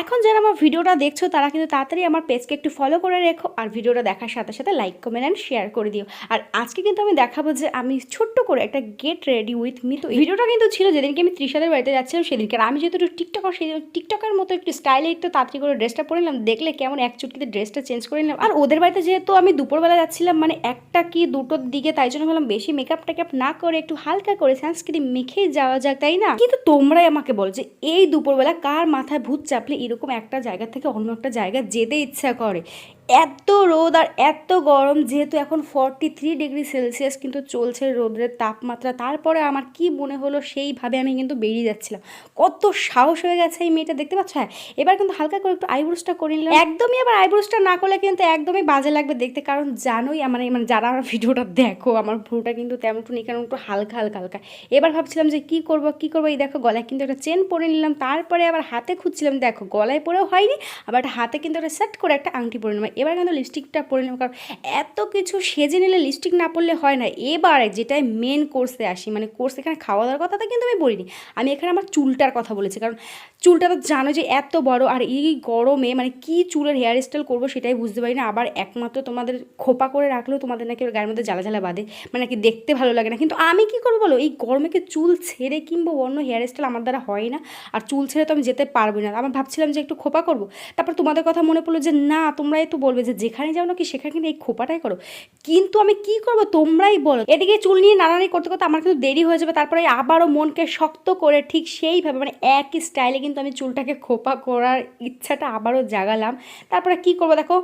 এখন যারা আমার ভিডিওটা দেখছ, তারা কিন্তু তাড়াতাড়ি আমার পেজকে একটু ফলো করে রেখো আর ভিডিওটা দেখার সাথে সাথে লাইক কমেন্ট অ্যান্ড শেয়ার করে দিও। আর আজকে কিন্তু আমি দেখাবো যে আমি ছোট্ট করে একটা গেট রেডি উইথ মি তো ভিডিওটা কিন্তু ছিল, যেদিনকে আমি ত্রিশাদের বাড়িতে যাচ্ছিলাম সেদিনকে। আর আমি যেহেতু একটু টিকটকার সেই টিকটকের মতো একটু স্টাইলে একটু তাড়াতাড়ি করে ড্রেসটা পরে নিলাম, দেখলে কেমন এক চুটকিতে ড্রেসটা চেঞ্জ করে নিলাম। আর ওদের বাড়িতে যেহেতু আমি দুপুরবেলা যাচ্ছিলাম মানে একটা কি দুটোর দিকে, তাই জন্য ভাবলাম বেশি মেকআপ টেকআপ না করে একটু হালকা করে সানস্ক্রিন মেখে যাওয়া যাক, তাই না? কিন্তু তোমরাই আমাকে বলো যে এই দুপুরবেলা কার মাথায় ভূত চাপলে এরকম একটা জায়গা থেকে অন্য একটা জায়গা যেতে ইচ্ছা করে। এত রোদ আর এত গরম, যেহেতু এখন ফর্টি থ্রি ডিগ্রি সেলসিয়াস কিন্তু চলছে রোদের তাপমাত্রা। তারপরে আমার কি মনে হলো সেইভাবে আমি কিন্তু বেরিয়ে যাচ্ছিলাম। কত সাহস হয়ে গেছে এই মেয়েটা, দেখতে পাচ্ছ? হ্যাঁ এবার কিন্তু হালকা করে একটু আইব্রোসটা করে নিলাম। একদমই আবার আইব্রোসটা না করলে কিন্তু একদমই বাজে লাগবে দেখতে। কারণ জানোই আমার মানে যারা আমার ভিডিওটা দেখো, আমার ভ্রুটা কিন্তু তেমন একটু নেই, কারণ একটু হালকা হালকা হালকা। এবার ভাবছিলাম যে কি করব, কি করব? এই দেখো, গলায় কিন্তু একটা চেন পরে নিলাম। তারপরে আবার হাতে খুঁজছিলাম, দেখো, গলায় পরেও হয়নি, আবার হাতে কিন্তু একটা সেট করে একটা আংটি পরে নিলাম। এবার কিন্তু লিপস্টিকটা পরে নিলাম কারণ এত কিছু সেজে নিলে লিপস্টিক না পরলে হয় না। এবারে যেটাই মেন কোর্সে আসি মানে কোর্স এখানে খাওয়া দাওয়ার কথাটা কিন্তু আমি বলিনি। আমি এখানে আমার চুলটার কথা বলেছি, কারণ চুলটা তো জানো যে এত বড়, আর এই গরমে মানে কি চুলের হেয়ার স্টাইল করব সেটাই বুঝতে পারি না। আবার একমাত্র তোমাদের খোপা করে রাখলেও তোমাদের নাকি গায়ের মধ্যে জ্বালা জ্বালা বাঁধে মানে নাকি দেখতে ভালো লাগে না। কিন্তু আমি কি করব বলো? এই গরমে কি চুল ছেড়ে কিংবা অন্য হেয়ার স্টাইল আমার দ্বারা হয় না? আর চুল ছেড়ে তো আমি যেতে পারব না। আমার ভাবছিলাম যে একটু খোপা করব, তারপর তোমাদের কথা মনে পড়ল যে না, তোমরাই তো বলবে যে যেখানে যাও নাকি সেখানে কিন্তু এই খোপাটাই করো। কিন্তু আমি কি করব? তোমরাই বলো। এদিকে চুল নিয়ে নানানি করতে করতে আমার কিন্তু দেরি হয়ে যাবে, তারপরে আবারও মনকে শক্ত করে ঠিক সেইভাবে মানে একই স্টাইলে কিন্তু আমি চুলটাকে খোপা করার ইচ্ছাটা আবারও জাগালাম। তারপরে কি করব দেখো?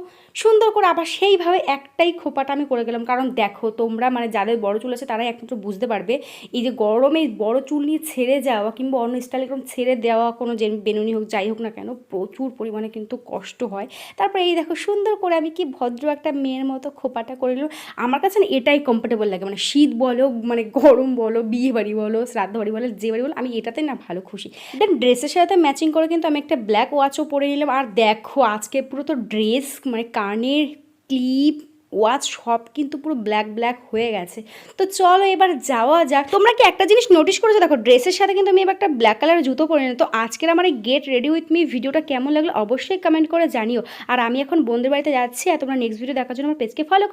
সুন্দর করে আবার সেইভাবে একটাই খোপাটা আমি করে গেলাম। কারণ দেখো, তোমরা মানে যাদের বড় চুল আছে তারাই একমাত্র বুঝতে পারবে, এই যে গরমে বড় চুল নিয়ে ছেড়ে যাওয়া কিংবা অন্য স্টাইলে এরকম ছেড়ে দেওয়া কোনো যে বেনুনি হোক যাই হোক না কেন, প্রচুর পরিমাণে কিন্তু কষ্ট হয়। তারপরে এই দেখো সুন্দর করে আমি কি ভদ্র একটা মেয়ের মতো খোপাটা করে নিলাম। আমার কাছে না এটাই কমফোর্টেবল লাগে। মানে শীত বলো মানে গরম বলো, বিয়ে বাড়ি বলো, শ্রাদ্ধ বাড়ি বলো, যে বাড়ি বলো, আমি এটাতে না ভালো খুশি। দেন ড্রেসের সাথে ম্যাচিং করে কিন্তু আমি একটা ব্ল্যাক ওয়াচও পরে নিলাম। আর দেখো, আজকে পুরো তো ড্রেস মানে কানের ক্লিপ ওয়াচ সব কিন্তু পুরো ব্ল্যাক ব্ল্যাক হয়ে গেছে। তো চলো এবার যাওয়া যাক। তোমরা কি একটা জিনিস নোটিস করেছ? দেখো ড্রেসের সাথে কিন্তু আমি এবার একটা ব্ল্যাক কালারের জুতো পরে নিই তো আজকের আমার এই গেট রেডি উইথ মি ভিডিওটা কেমন লাগল অবশ্যই কমেন্ট করে জানিও। আর আমি এখন বন্ধুর বাড়িতে যাচ্ছি আর তোমরা নেক্সট ভিডিও দেখার জন্য আমার পেজকে ফলো